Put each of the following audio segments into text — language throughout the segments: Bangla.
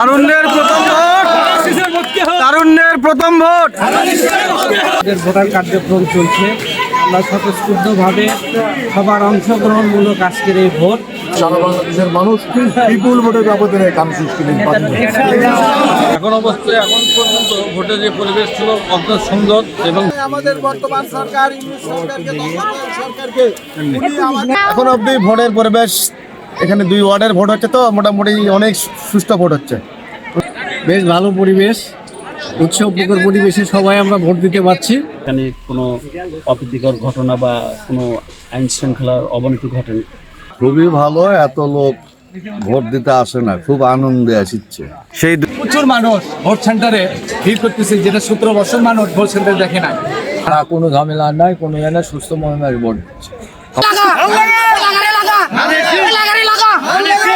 তারুণ্যের প্রথম ভোট। তারুণ্যের প্রথম ভোট। ভোটার কার্যক্রম চলছে। আমরা স্বতঃস্ফূর্তভাবে সবার অংশগ্রহণমূলক আজকের এই ভোট। সারা বাংলাদেশের মানুষ বিপুল ভোটের ব্যবধানে কামসৃষ্টি নির্বাচন এখন অবস্থায় এখন পর্যন্ত ভোটের যে পরিবেশ ছিল অত্যন্ত সুন্দর এবং আমাদের বর্তমান সরকার সরকারকে সরকারকে এখন অবধি ভোটের পরিবেশ এখানে দুই ওয়ার্ডের ভোট হচ্ছে তো মোটামুটি অনেক সুস্থ ভোট হচ্ছে। বেশ ভালো পরিবেশ উৎসব মুখর পরিবেশে সবাই আমরা ভোট দিতে পারছি। এখানে কোনো অপ্রীতিকর ঘটনা বা কোনো আইন শৃঙ্খলার অবনতি ঘটেনি খুবই ভালো এত লোক ভোট দিতে আসে না খুব আনন্দে আসছে সেই প্রচুর মানুষ ভোট সেন্টারে ভিড় করতেছে যেটা সতেরো বছর মানুষ ভোট সেন্টারে দেখে না কোনো ঝামেলা নাই কোনো জায়গায় সুস্থ মহিমার ভোট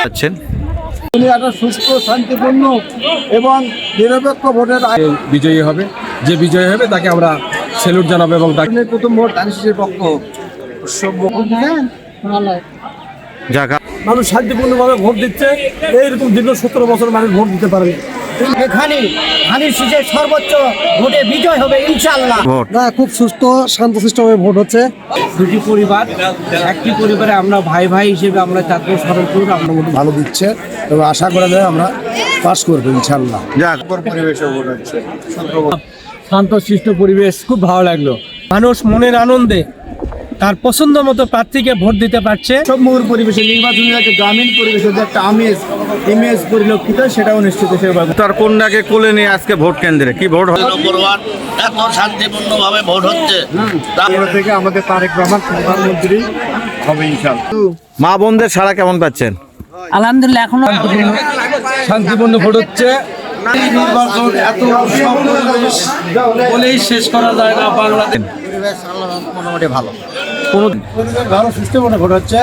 পাচ্ছেন উনি একটা সুস্থ শান্তিপূর্ণ এবং নিরপেক্ষ ভোটের বিজয়ী হবে? যে বিজয়ী হবে তাকে আমরা সেলুট জানাব এবং প্রথম ভোট ধানশিসের পক্ষ। যাক মানুষ শান্তিপূর্ণভাবে ভোট দিচ্ছে এইরকম দীর্ঘ সতেরো বছর মানুষ ভোট দিতে পারে এখানে ধানের শীষের সর্বোচ্চ ভোটে বিজয় হবে ইনশাল্লাহ ভোট। না খুব সুস্থ শান্তশিষ্টভাবে ভোট হচ্ছে। দুটি পরিবার একটি পরিবারে আমরা ভাই ভাই হিসেবে আমরা চাঁদপুর সরলপুর আমরা ভালো দিচ্ছে এবং আশা করা যায় আমরা পাস করব ইনশাল্লাহ যাক। পরিবেশে ভোট হচ্ছে। শান্তশিষ্ট পরিবেশ খুব ভালো লাগল। মানুষ মনের আনন্দে তার পছন্দ মতো প্রার্থীকে ভোট দিতে পারছে। সবমুর পরিবেশে নির্বাচনের একটা গ্রামীণ পরিবেশের যে একটা আমেজ ইমেজ পরিলক্ষিত সেটাও নিশ্চিত তার কন্যাকে কোলে নিয়ে আজকে ভোট কেন্দ্রে কি ভোট এত শান্তিপূর্ণভাবে ভোট হচ্ছে। তারপরে থেকে আমাদের তারেক রহমান প্রধানমন্ত্রী হবে মা বোনদের সাড়া কেমন পাচ্ছেন? আলহামদুলিল্লাহ এখনও শান্তিপূর্ণ। ভোট হচ্ছে। নির্বাচন এত বলেই শেষ করা যায় না বাংলাদেশ। মোটামুটি ভালো। কোনো ভালো সিস্টেমে ভোট হচ্ছে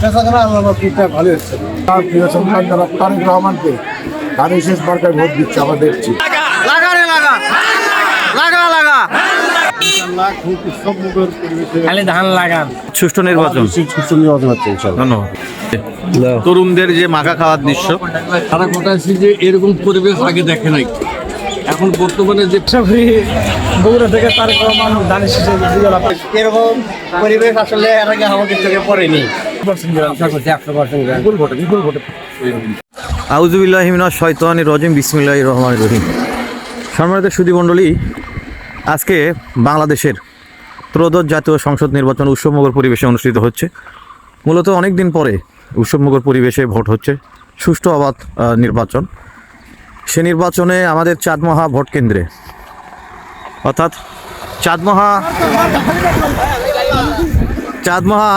পেশাখানা আল্লাহ ভালো হচ্ছে। তার প্রিয় সন্তান যারা তারেক রহমানকে তার শেষ মার্কায় ভোট দিচ্ছে আমরা দেখছি। লাগা রে লাগা। লাগা লাগা। ইনশাল্লাহ খুব উৎসব মুখর পরিবেশে খালি ধান লাগান। সুষ্ঠু নির্বাচন। হচ্ছে ধন্যবাদ। তরুণদের যে মাখা খাওয়ার দৃশ্য। তারা কথা আছে যে এরকম পরিবেশ আগে দেখে নাই। এখন বর্তমানে যে বগুড়া থেকে তার রহমান দানিশ এরকম পরিবেশ আসলে এর আগে আমাদের চোখে পড়েনি। আউজুবিল্লাহিমিনা শয়তানি রজিম বিসমিল্লাহ রহমান রহিম। সম্মানিত সুদী মণ্ডলী আজকে বাংলাদেশের ত্রয়োদশ জাতীয় সংসদ নির্বাচন উৎসবমুখর পরিবেশে অনুষ্ঠিত হচ্ছে। মূলত অনেক দিন পরে উৎসবমুখর পরিবেশে ভোট হচ্ছে। সুষ্ঠু অবাধ নির্বাচন। সে নির্বাচনে আমাদের চাঁদমহা ভোট কেন্দ্রে। অর্থাৎ চাঁদমহা চাঁদমহা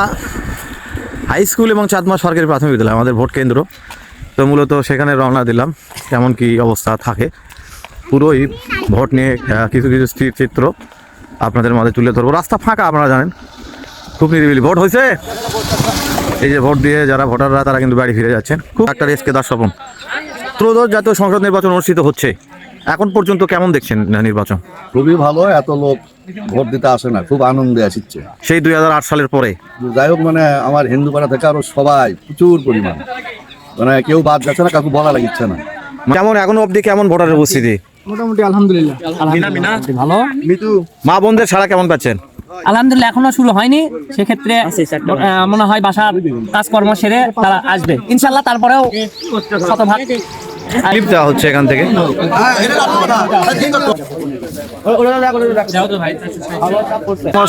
হাই স্কুল এবং চাঁদমা সরকারি প্রাথমিক বিদ্যালয় আমাদের ভোট কেন্দ্র। তো মূলত সেখানে রওনা দিলাম, কেমন কি অবস্থা থাকে। পুরোই ভোট নিয়ে কিছু কিছু চিত্র আপনাদের মাঝে তুলে ধরবো। রাস্তা ফাঁকা আপনারা জানেন, খুব নিরিবিলি। ভোট হয়েছে? এই যে ভোট দিয়ে যারা ভোটাররা, তারা কিন্তু বাড়ি ফিরে যাচ্ছেন। খুব একটা রেসকে দাস ত্রয়োদশ জাতীয় সংসদ নির্বাচন অনুষ্ঠিত হচ্ছে। এখন পর্যন্ত কেমন দেখছেন নির্বাচন? খুবই ভালো এত লোক ভোট দিতে আসে না খুব আনন্দে আসছে সেই দুই হাজার আট সালের পরে? যাই হোক মানে আমার হিন্দু পাড়া থেকে আরও সবাই প্রচুর পরিমাণ। মানে কেউ বাদ যাচ্ছে না কাকু বলা লাগিচ্ছে না। কেমন এখনও অবধি কেমন ভোটারের উপস্থিতি? মোটামুটি আলহামদুলিল্লাহ। ভালো। মিতু মা বোনদের সাড়া কেমন পাচ্ছেন? আলহামদুলিল্লাহ এখনও শুরু হয়নি। সেক্ষেত্রে মনে হয় বাসার কাজকর্ম সেরে তারা আসবে। ইনশাল্লাহ তারপরেও শতভাগ ক্লিপ দেওয়া হচ্ছে এখান থেকে।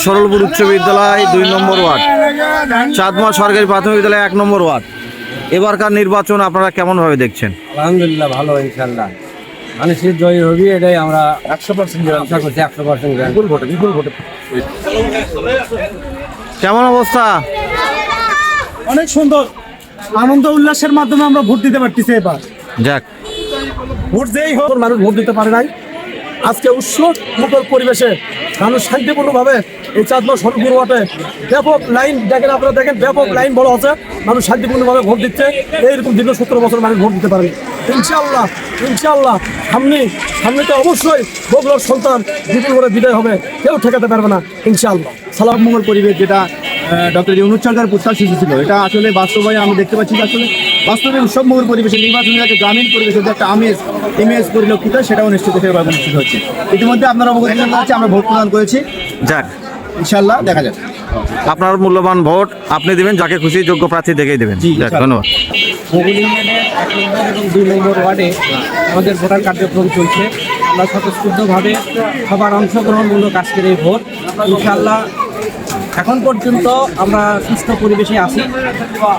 সরলপুর উচ্চ বিদ্যালয় দুই নম্বর ওয়ার্ড। চাঁদমা সরকারি প্রাথমিক বিদ্যালয় এক নম্বর ওয়ার্ড। এবারকার নির্বাচন আপনারা কেমন ভাবে দেখছেন? আলহামদুলিল্লাহ ভালো ইনশাল্লাহ মানুষের জয় হবি এটাই আমরা একশো পার্সেন্ট আশা করছি একশো পার্সেন্ট বিপুল ভোটে বিপুল ভোটে। কেমন অবস্থা? অনেক সুন্দর। আনন্দ উল্লাসের মাধ্যমে আমরা ভোট দিতে পারতেছি এবার। যাক। ভোট যেই হোক মানুষ ভোট দিতে পারে নাই। আজকে উৎসব পরিবেশে মানুষ শান্তিপূর্ণভাবে এই চাঁদমা সরপুর ওয়াটে ব্যাপক লাইন, দেখেন আপনারা দেখেন, ব্যাপক লাইন বড় আছে। মানুষ শান্তিপূর্ণভাবে ভোট দিচ্ছে। এইরকম দীর্ঘ সত্তর বছর মানুষ ভোট দিতে পারেন। ইনশাআল্লাহ ইনশাআল্লাহ, সামনে সামনে তো অবশ্যই বগুড়ার সন্তান বিপুল করে বিদায় হবে। কেউ ঠেকাতে পারবে না, ইনশাআল্লাহ। সালাম মঙ্গল পরিবেশ যেটা ডক্টর ইউনুস সরকার প্রত্যাশিত ছিল এটা আসলে বাস্তবায়ন আমরা দেখতে পাচ্ছি যে আসলে বাস্তবে উৎসবমুখর পরিবেশে নির্বাচনের আগে গ্রামীণ পরিবেশে যে একটা আমেজ ইমেজ পরিলক্ষিত সেটাও নিশ্চিত সেভাবে অনুষ্ঠিত হচ্ছে। ইতিমধ্যে আপনারা অবগত আছে আমরা ভোট প্রদান করেছি। যাক। ইনশাল্লাহ দেখা যাক। আপনার মূল্যবান ভোট আপনি দিবেন যাকে খুশি যোগ্য প্রার্থী দেখেই দেবেন। ধন্যবাদ। দুই নম্বর ওয়ার্ডে আমাদের ভোটার কার্যক্রম চলছে। আমরা স্বতঃস্ফূর্তভাবে সবার অংশগ্রহণমূলক আজকের এই ভোট। ইনশাল্লাহ এখন পর্যন্ত আমরা সুস্থ পরিবেশে আছি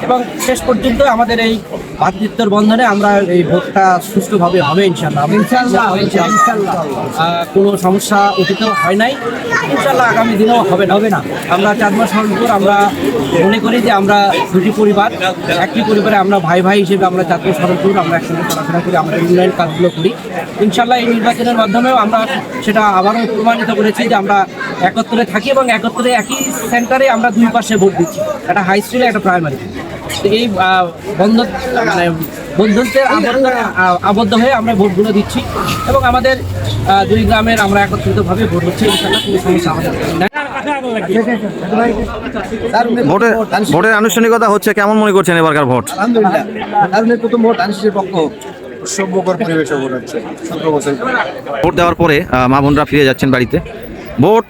এবং শেষ পর্যন্ত আমাদের এই ভাতৃত্বের বন্ধনে আমরা এই ভোটটা সুষ্ঠুভাবে হবে ইনশাল্লাহ ইনশাল্লাহ কোনো সমস্যা অতীতেও হয় নাই। ইনশাল্লাহ আগামী দিনেও হবে না হবে না। আমরা চার মাস পর আমরা মনে করি যে আমরা দুটি পরিবার একটি পরিবারে আমরা ভাই ভাই হিসেবে আমরা জাতীয় স্মরণপুর আমরা একসঙ্গে চলাফেরা করি আমরা উন্নয়ন কাজগুলো করি। ইনশাল্লাহ এই নির্বাচনের মাধ্যমেও আমরা সেটা আবারও প্রমাণিত করেছি যে আমরা একত্রে থাকি এবং একত্রে একই সেন্টারে আমরা দুই পাশে ভোট দিচ্ছি। একটা হাই স্কুলে একটা প্রাইমারি। এই বন্ধ মানে বন্ধুত্বের আবদ্ধ আবদ্ধ হয়ে আমরা ভোটগুলো দিচ্ছি এবং আমাদের দুই গ্রামের আমরা একত্রিতভাবে ভোট হচ্ছে ইনশাল্লাহ কোনো সমস্যা ভোটের ভোটের আনুষ্ঠানিকতা হচ্ছে কেমন মনে করছেন এবারকার ভোট? আলহামদুলিল্লাহ। প্রথম ভোট পক্ষ। পরিবেশে ভোট বছর ভোট দেওয়ার পরে মা বোনরা ফিরে যাচ্ছেন বাড়িতে। ভোট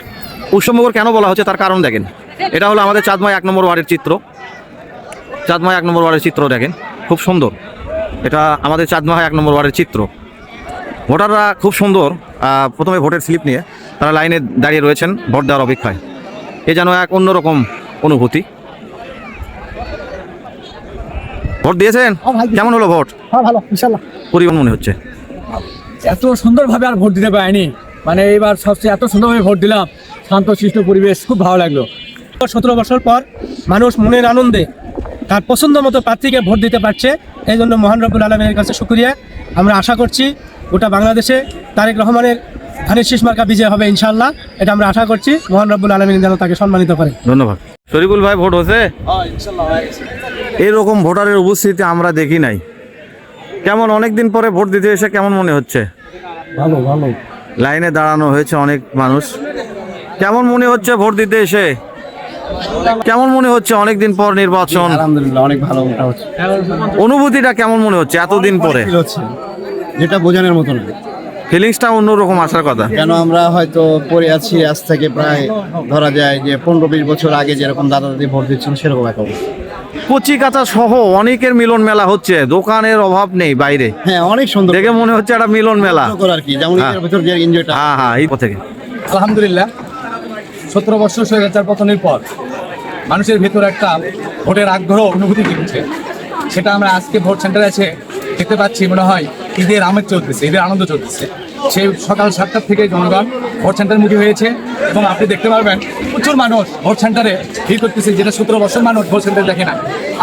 উৎসবমুখর কেন বলা হচ্ছে তার কারণ দেখেন। এটা হলো আমাদের চাঁদমাই এক নম্বর ওয়ার্ডের চিত্র। চাঁদমাই এক নম্বর ওয়ার্ডের চিত্র দেখেন খুব সুন্দর। এটা আমাদের চাঁদমাই এক নম্বর ওয়ার্ডের চিত্র। ভোটাররা খুব সুন্দর প্রথমে ভোটের স্লিপ নিয়ে তারা লাইনে দাঁড়িয়ে রয়েছেন ভোট দেওয়ার অপেক্ষায়। এ যেন এক অন্যরকম অনুভূতি। ভোট দিয়েছেন? কেমন হলো ভোট? হ্যাঁ ভালো ইনশাল্লাহ পরিমাণ মনে হচ্ছে। এত সুন্দরভাবে আর ভোট দিতে পারিনি। মানে এবার সবচেয়ে এত সুন্দরভাবে ভোট দিলাম। শান্তশিষ্ট পরিবেশ খুব ভালো লাগল। সতেরো বছর পর মানুষ মনের আনন্দে তার পছন্দ মতো প্রার্থীকে ভোট দিতে পারছে। এই জন্য মহান রব্বুল আলমের কাছে শুক্রিয়া। আমরা আশা করছি গোটা বাংলাদেশে তারেক রহমানের ধানের শীষ মার্কা বিজয় হবে ইনশাল্লাহ এটা আমরা আশা করছি মহান রব্বুল আলমিন যেন তাকে সম্মানিত করে। ধন্যবাদ। শরীফুল ভাই ভোট হচ্ছে এরকম ভোটারের উপস্থিতি আমরা দেখি নাই। কেমন অনেক দিন পরে ভোট দিতে এসে কেমন মনে হচ্ছে? ভালো ভালো। লাইনে দাঁড়ানো হয়েছে অনেক মানুষ। কেমন মনে হচ্ছে ভোট দিতে এসে? কেমন মনে হচ্ছে অনেক দিন পর নির্বাচন? আলহামদুলিল্লাহ অনেক ভালো হচ্ছে। অনুভূতিটা কেমন মনে হচ্ছে এতদিন পরে? যেটা বোঝানোর মতো না। ফিলিংসটা অন্যরকম আসার কথা। কেন আমরা হয়তো পড়ে আছি আজ থেকে প্রায় ধরা যায় যে পনেরো বিশ বছর আগে যেরকম দাদা দাদি ভোট দিচ্ছিল সেরকম এক অবস্থা কচি সহ অনেকের মিলন মেলা হচ্ছে দোকানের অভাব নেই বাইরে। হ্যাঁ অনেক সুন্দর। দেখে মনে হচ্ছে একটা মিলন মেলা। আর কি যেমন হ্যাঁ। এর ভিতর যে এনজয়টা হ্যাঁ হ্যাঁ এই থেকে। আলহামদুলিল্লাহ। সতেরো বছর স্বৈরাচার পতনের পর মানুষের ভেতর একটা ভোটের আগ্রহ, অনুভূতি জেগেছে সেটা আমরা আজকে ভোট সেন্টারে এসে দেখতে পাচ্ছি, মনে হয় ঈদের আমেজ চলতেছে, ঈদের আনন্দ চলতেছে। সেই সকাল সাতটার থেকে জনগণ ভোট সেন্টার মুখী হয়েছে এবং আপনি দেখতে পারবেন প্রচুর মানুষ ভোট সেন্টারে ভিড় করতেছে, যেটা সতেরো বছর মানুষ ভোট সেন্টারে দেখে না।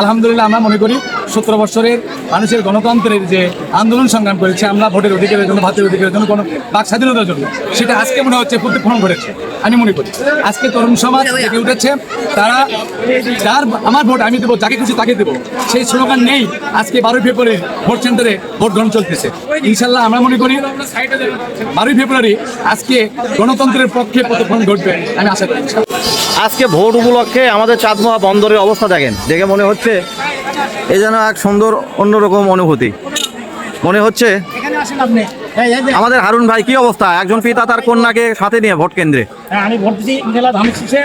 আলহামদুলিল্লাহ, আমরা মনে করি সতেরো বছরের মানুষের গণতন্ত্রের যে আন্দোলন সংগ্রাম করেছে, আমরা ভোটের অধিকারের জন্য, ভাতের অধিকারের জন্য কোনো বাক স্বাধীনতার জন্য, সেটা আজকে মনে হচ্ছে প্রতিফলন ঘটেছে। আমি মনে করি, আজকে তরুণ সমাজ জেগে উঠেছে, তারা যার আমার ভোট আমি দেবো, যাকে খুশি তাকে দেবো, সেই স্লোগান নেই, আজকে বারোই ফেব্রুয়ারি ভোট সেন্টারে ভোট গ্রহণ চলতেছে। ইনশাল্লাহ আমরা মনে করি বারোই ফেব্রুয়ারি আজকে গণতন্ত্রের পক্ষে প্রতিফলন ঘটবে আমি আশা করি। আজকে ভোট উপলক্ষে আমাদের চাঁদমোহা বন্দরের অবস্থা দেখেন। দেখে মনে হচ্ছে এ যেন এক সুন্দর অন্যরকম অনুভূতি। মনে হচ্ছে আমাদের হারুন ভাই কি অবস্থা? একজন পিতা তার কন্যাকে সাথে নিয়ে ভোট কেন্দ্রে। হ্যাঁ আমি ভোট দিচ্ছি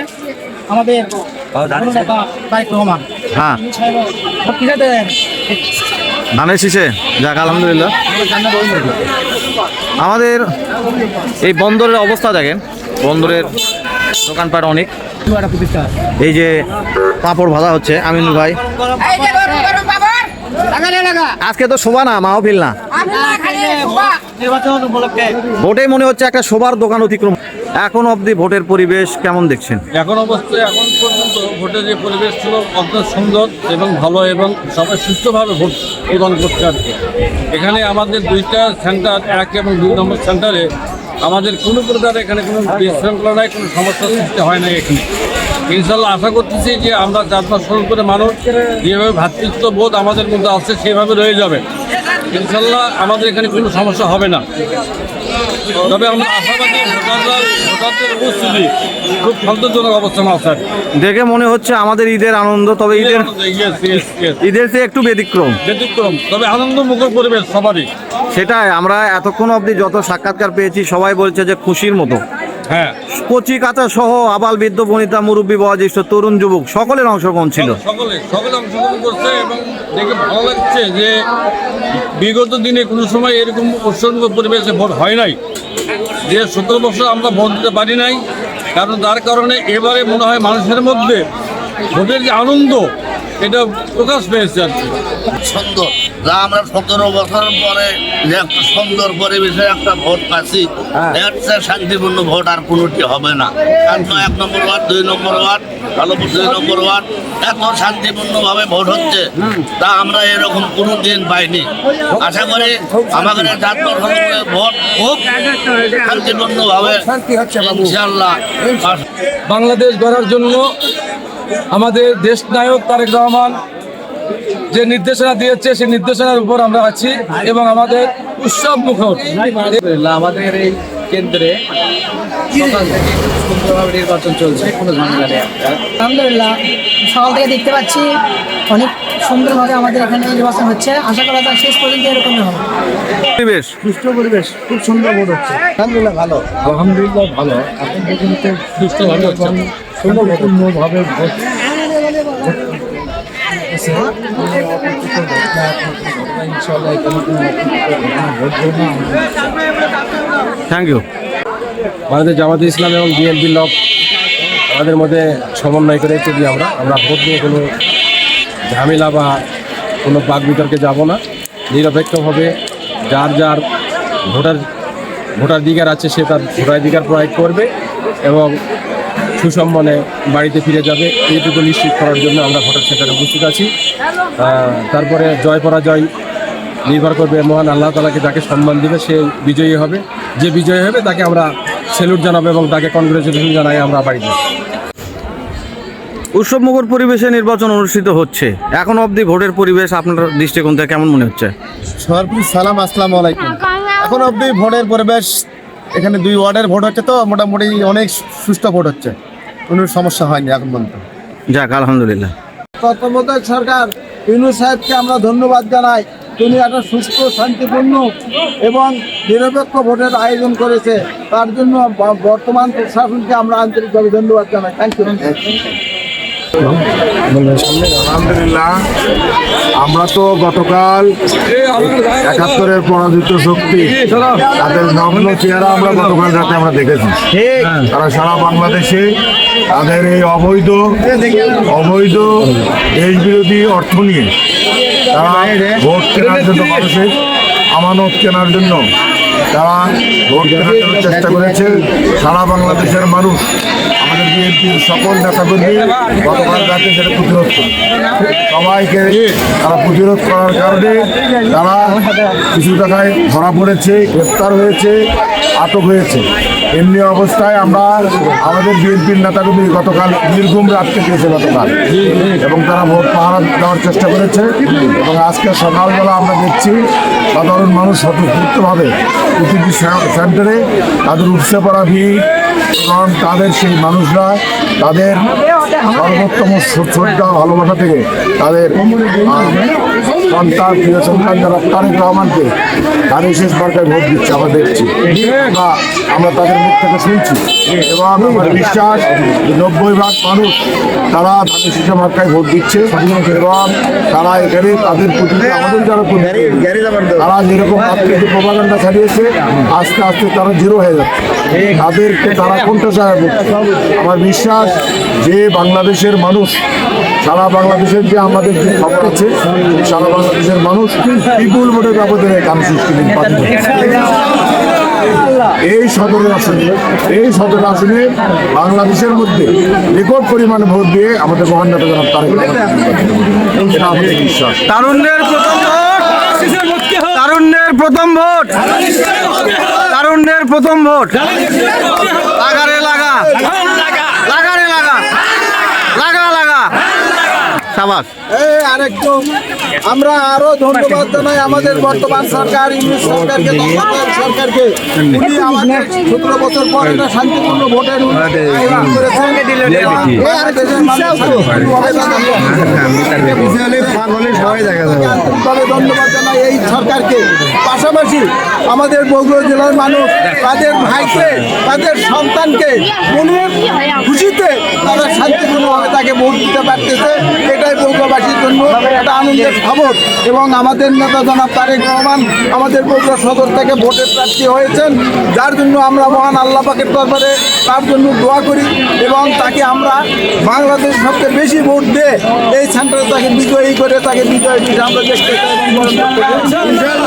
আমাদের হ্যাঁ। ধানের শীষে? যাক আলহামদুলিল্লাহ। আমাদের এই বন্দরের অবস্থা দেখেন। বন্দরের দোকানপাট অনেক। এই যে পাঁপড় ভাজা হচ্ছে আমিনুল ভাই। আজকে তো শোভা না মাহফিল না। ভোটে মনে হচ্ছে একটা শোভার দোকান অতিক্রম। এখন অবধি ভোটের পরিবেশ কেমন দেখছেন? এখন অবস্থায় এখন পর্যন্ত ভোটের যে পরিবেশ ছিল অত্যন্ত সুন্দর এবং ভালো এবং সবাই সুস্থভাবে ভোট প্রদান করছে আর কি। এখানে আমাদের দুইটা সেন্টার, এক এবং দুই নম্বর সেন্টারে আমাদের কোনো প্রকার এখানে কোনো বিশৃঙ্খলা নাই, কোনো সমস্যার সৃষ্টি হয় না এখানে। ইনশাল্লাহ আশা করতেছি যে আমরা চার পাঁচ করে মানুষ যেভাবে ভ্রাতৃত্ব বোধ আমাদের মধ্যে আছে সেভাবে রয়ে যাবে। ইনশাল্লাহ আমাদের এখানে কোনো সমস্যা হবে না। তবে আমরা আশাবাদী ভোটাররা ভোটারদের উপস্থিতি খুব সন্তোষজনক অবস্থানে আছে দেখে মনে হচ্ছে আমাদের ঈদের আনন্দ তবে ঈদের. ঈদের চেয়ে একটু ব্যতিক্রম। ব্যতিক্রম তবে আনন্দ মুখর পরিবেশ সবারই। সেটাই আমরা এতক্ষণ অবধি যত সাক্ষাৎকার পেয়েছি সবাই বলছে যে খুশির মতো। হ্যাঁ। কচি কাঁচা সহ আবাল বৃদ্ধ বনিতা মুরব্বী বয়োজ্যেষ্ঠ তরুণ যুবক সকলের অংশগ্রহণ ছিল। সকলে সকলে অংশগ্রহণ করছে এবং দেখে ভালো লাগছে যে বিগত দিনে কোনো সময় এরকম উৎসর্গ পরিবেশে ভোট হয় নাই। যে সতেরো বছর আমরা ভোট দিতে পারি নাই কারণ তার কারণে এবারে মনে হয় মানুষের মধ্যে ভোটের যে আনন্দ এটা প্রকাশ পেয়েছে আর কি। সুন্দর যা আমরা সতেরো বছর পরে যে একটা সুন্দর পরিবেশে একটা ভোট পাচ্ছি এর শান্তিপূর্ণ ভোট আর কোনোটি হবে না। কারণ এক নম্বর ওয়ার্ড দুই নম্বর ওয়ার্ড ভালোপুর দুই নম্বর ওয়ার্ড এত শান্তিপূর্ণভাবে ভোট হচ্ছে। তা আমরা এরকম কোনো দিন পাইনি আশা করি আমাদের জাতীয় সংসদের ভোট খুব শান্তিপূর্ণভাবে ইনশাল্লাহ বাংলাদেশ গড়ার জন্য আমাদের দেশ নায়ক তারেক রহমান যে নির্দেশনা দিয়েছে সেই নির্দেশনার উপর আমরা আছি এবং আমাদের উৎসব মুখর। আমাদের এই কেন্দ্রে সুন্দরভাবে নির্বাচন চলছে কোনো ঝামেলা নেই আলহামদুলিল্লাহ সকাল থেকে দেখতে পাচ্ছি অনেক সুন্দরভাবে আমাদের এখানে নির্বাচন হচ্ছে। আশা করা যায় শেষ পর্যন্ত এরকমই হবে। পরিবেশ। সুস্থ পরিবেশ খুব সুন্দর ভোট হচ্ছে। আলহামদুলিল্লাহ ভালো। আলহামদুলিল্লাহ ভালো। এখন পর্যন্ত সুস্থভাবে সুন্দরভাবে থ্যাংক ইউ আমাদের জামাতে ইসলাম এবং বিএনপি লোক আমাদের মধ্যে সমন্বয় করে চলি আমরা। আমরা ভোট নিয়ে কোনো ঝামেলা বা কোনো বাক বিতর্কে যাব না। নিরপেক্ষভাবে যার যার ভোটার ভোটাধিকার আছে সে তার ভোটাধিকার প্রয়োগ করবে এবং সুসম্মানে বাড়িতে ফিরে যাবে। এইটুকু নিশ্চিত করার জন্য আমরা ভোটার সেন্টারে উপস্থিত আছি। তারপরে জয় পরাজয় নির্ভর করবে মহান আল্লাহ তালাকে যাকে সম্মান দেবে সে বিজয়ী হবে। যে বিজয়ী হবে তাকে আমরা সেলুট জানাব এবং তাকে কনগ্রেচুলেশন জানাই আমরা বাড়িতে। উৎসব মুখর পরিবেশে নির্বাচন অনুষ্ঠিত হচ্ছে। এখন অবধি ভোটের পরিবেশ আপনার দৃষ্টিকোণ থেকে কেমন মনে হচ্ছে? সরপুর সালাম আসসালামু আলাইকুম। এখন অবধি ভোটের পরিবেশ এখানে দুই ওয়ার্ডের ভোট হচ্ছে তো মোটামুটি অনেক সুষ্ঠু ভোট হচ্ছে। কোনো সমস্যা হয়নি এখন পর্যন্ত। যাক আলহামদুলিল্লাহ। তত্ত্বাবধায়ক সরকার ইনু সাহেবকে আমরা ধন্যবাদ জানাই। তিনি একটা সুস্থ শান্তিপূর্ণ এবং নিরপেক্ষ ভোটের আয়োজন করেছে। তার জন্য বর্তমান প্রশাসনকে আমরা আন্তরিকভাবে ধন্যবাদ জানাই। থ্যাংক ইউ আলহামদুলিল্লাহ। আমরা তো গতকাল একাত্তরের পরাজিত শক্তি তাদের নগ্ন চেহারা আমরা গতকাল রাতে আমরা দেখেছি। তারা সারা বাংলাদেশে তাদের এই অবৈধ অবৈধ দেশ বিরোধী অর্থ নিয়ে তারা ভোট কেনার জন্য মানুষের আমানত কেনার জন্য তারা ভোট কেনার জন্য চেষ্টা করেছে। সারা বাংলাদেশের মানুষ, আমাদের বিএনপির সকল নেতাকর্মী গতকাল রাতে সেটা প্রতিরোধ করে। সবাইকে তারা প্রতিরোধ করার কারণে তারা কিছু টাকায় ধরা পড়েছে, গ্রেপ্তার হয়েছে, আটক হয়েছে। এমনি অবস্থায় আমরা আমাদের বিএনপির নেতাকর্মী গতকাল নির্ঘুম রাত্রে গিয়েছে গতকাল এবং তারা ভোট পাহারা দেওয়ার চেষ্টা করেছে এবং আজকে সকালবেলা আমরা দেখছি সাধারণ মানুষ স্বতঃস্ফূর্তভাবে প্রতিটি সেন্টারে তাদের উৎসে পড়া ভিড় তাদের সেই মানুষরা তাদের সর্বোত্তম শ্র- শ্রদ্ধা ভালোবাসা থেকে তাদের সন্তান প্রিয় সন্তান যারা তারেক রহমানকে তাদের শেষ বার্তায় ভোট দিচ্ছে, আমরা দেখছি। বা আমরা তাদের মুখ থেকে শুনছি এবং আমার বিশ্বাস নব্বই ভাগ মানুষ তারা ধানের শীষে মার্কায় ভোট দিচ্ছে এবং তারা এখানে তাদের প্রতি আমাদের যারা তারা যেরকম আত্মীয় প্রপাগান্ডা ছাড়িয়েছে, আস্তে আস্তে তারা জিরো হয়ে যাচ্ছে। তাদেরকে তারা কোনটা সাহেব আমার বিশ্বাস যে বাংলাদেশের মানুষ, সারা বাংলাদেশের যে আমাদের যে আছে, সারা বাংলাদেশের মানুষ বিপুল ভোটের ব্যবধানে কাম সৃষ্টি এই সদর আসনে এই সদর আসনে বাংলাদেশের মধ্যে রেকর্ড পরিমাণ ভোট দিয়ে আমাদের মহান নেতা জনাব তারেক এটা আমাদের বিশ্বাস। তারুণ্যের প্রথম ভোট। তারুণ্যের প্রথম ভোট। তারুণ্যের প্রথম ভোট। লাগারে লাগা লাগারে লাগা লাগা লাগা সাবাস এই আরেকটু আমরা আরও ধন্যবাদ জানাই আমাদের বর্তমান সরকার ইংলিশ সরকারকে তত্ত্বাবধায়ক সরকারকে। উনি আমাদের সতেরো বছর পর একটা শান্তিপূর্ণ ভোটের ধন্যবাদ জানাই এই সরকারকে। পাশাপাশি আমাদের বগুড়া জেলার মানুষ তাদের ভাইকে তাদের সন্তানকে মনের খুশিতে তারা শান্তিপূর্ণভাবে তাকে ভোট দিতে পারতেছে। এটাই বগুড়াবাসীর জন্য একটা আনন্দের খবর এবং আমাদের নেতা জনাব তারেক রহমান আমাদের বগুড়া সদর থেকে ভোটের প্রার্থী হয়েছেন, যার জন্য আমরা মহান আল্লাহ পাকের দরবারে তার জন্য দোয়া করি এবং তাকে আমরা বাংলাদেশ সবচেয়ে বেশি ভোট দিয়ে এই সেন্টারে তাকে বিজয়ী করে, তাকে বিজয় আমরা করতে চাই।